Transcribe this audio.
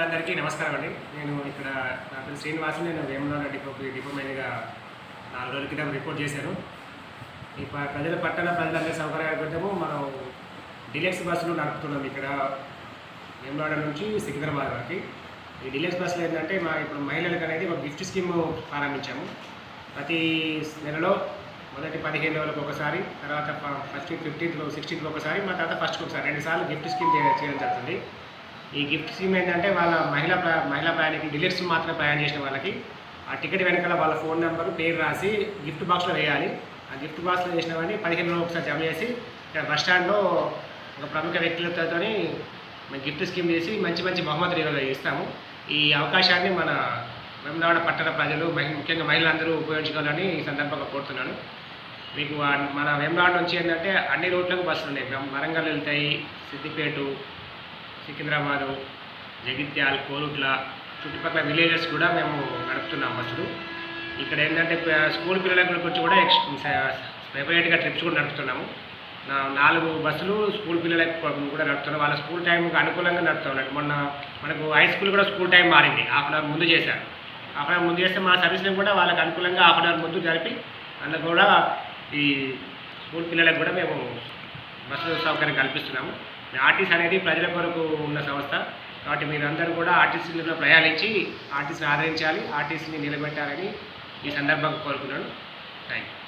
అందరికీ నమస్కారం అండి. నేను ఇక్కడ నా పేరు శ్రీనివాసు నేను వేమనాడ డిపో డిపో మేనేజర్గా నాలుగు రోజుల క్రితం రిపోర్ట్ చేశాను. ఈ ప్రజల పట్టణ ప్రజలందరి సౌకర్యాల క్రితము మనం డిలెక్స్ బస్సులు నడుపుతున్నాం ఇక్కడ వేమనాడ నుంచి సికింద్రాబాద్ వరకు. ఈ డిలెక్స్ బస్సులు ఏంటంటే మా ఇప్పుడు మహిళలకు అనేది ఒక గిఫ్ట్ స్కీమ్ ప్రారంభించాము. ప్రతి నెలలో మొదటి పదిహేను రోజులకు ఒకసారి తర్వాత ఫస్ట్ ఫిఫ్టీన్త్ సిక్స్టీన్త్ ఒకసారి మా తర్వాత ఫస్ట్కి ఒకసారి రెండు సార్లు గిఫ్ట్ స్కీమ్ చేయడం జరుగుతుంది. ఈ గిఫ్ట్ స్కీమ్ ఏంటంటే వాళ్ళ మహిళా మహిళా ప్రయాణికులు డిలీట్స్ మాత్రమే ప్రయాణం చేసిన వాళ్ళకి ఆ టికెట్ వెనకాల వాళ్ళ ఫోన్ నెంబర్ పేరు రాసి గిఫ్ట్ బాక్స్లో వేయాలి. ఆ గిఫ్ట్ బాక్స్లో వేసినవన్నీ పదిహేను రోజులు ఒకసారి జమ చేసి ఇక్కడ బస్ స్టాండ్లో ఒక ప్రముఖ వ్యక్తులతో మేము గిఫ్ట్ స్కీమ్ చేసి మంచి మంచి బహుమతులు ఈరోజు ఇస్తాము. ఈ అవకాశాన్ని మన వెమ్లవాడ పట్టణ ప్రజలు ముఖ్యంగా మహిళలందరూ ఉపయోగించుకోవాలని ఈ సందర్భంగా కోరుతున్నాను. మీకు మన వేమనాడు నుంచి ఏంటంటే అన్ని రూట్లకు బస్సులు ఉన్నాయి. మేము వరంగల్ వెళ్తాయి సిద్దిపేట సికింద్రాబాదు జగిత్యాల కోరుట్ల చుట్టుపక్కల విలేజెస్ కూడా మేము నడుపుతున్నాం బస్సులు ఇక్కడ ఏంటంటే స్కూల్ పిల్లల గురించి కూడా ఎక్స్ సెపరేట్గా ట్రిప్స్ కూడా నడుపుతున్నాము. నాలుగు బస్సులు స్కూల్ పిల్లలకు కూడా నడుపుతున్నాం. వాళ్ళ స్కూల్ టైంకి అనుకూలంగా నడుపుతున్నాం మొన్న మనకు హై స్కూల్ కూడా స్కూల్ టైం మారింది. హాఫ్ అన్ అవర్ ముందు చేశారు. హాఫ్ అన్ అవర్ ముందు చేస్తే మా సర్వీస్లో కూడా వాళ్ళకి అనుకూలంగా హాఫ్ అన్ అవర్ ముందు జరిపి అందులో కూడా ఈ స్కూల్ పిల్లలకు కూడా మేము బస్సు సౌకర్యం కల్పిస్తున్నాము. ఆర్టీసీ అనేది ప్రజల కొరకు ఉన్న సంస్థ. కాబట్టి మీరందరూ కూడా ఆర్టీసీలో ప్రయాణించి ఆర్టీసీని ఆదరించాలి ఆర్టీసీని నిలబెట్టాలని ఈ సందర్భంగా కోరుకున్నాను థ్యాంక్ యూ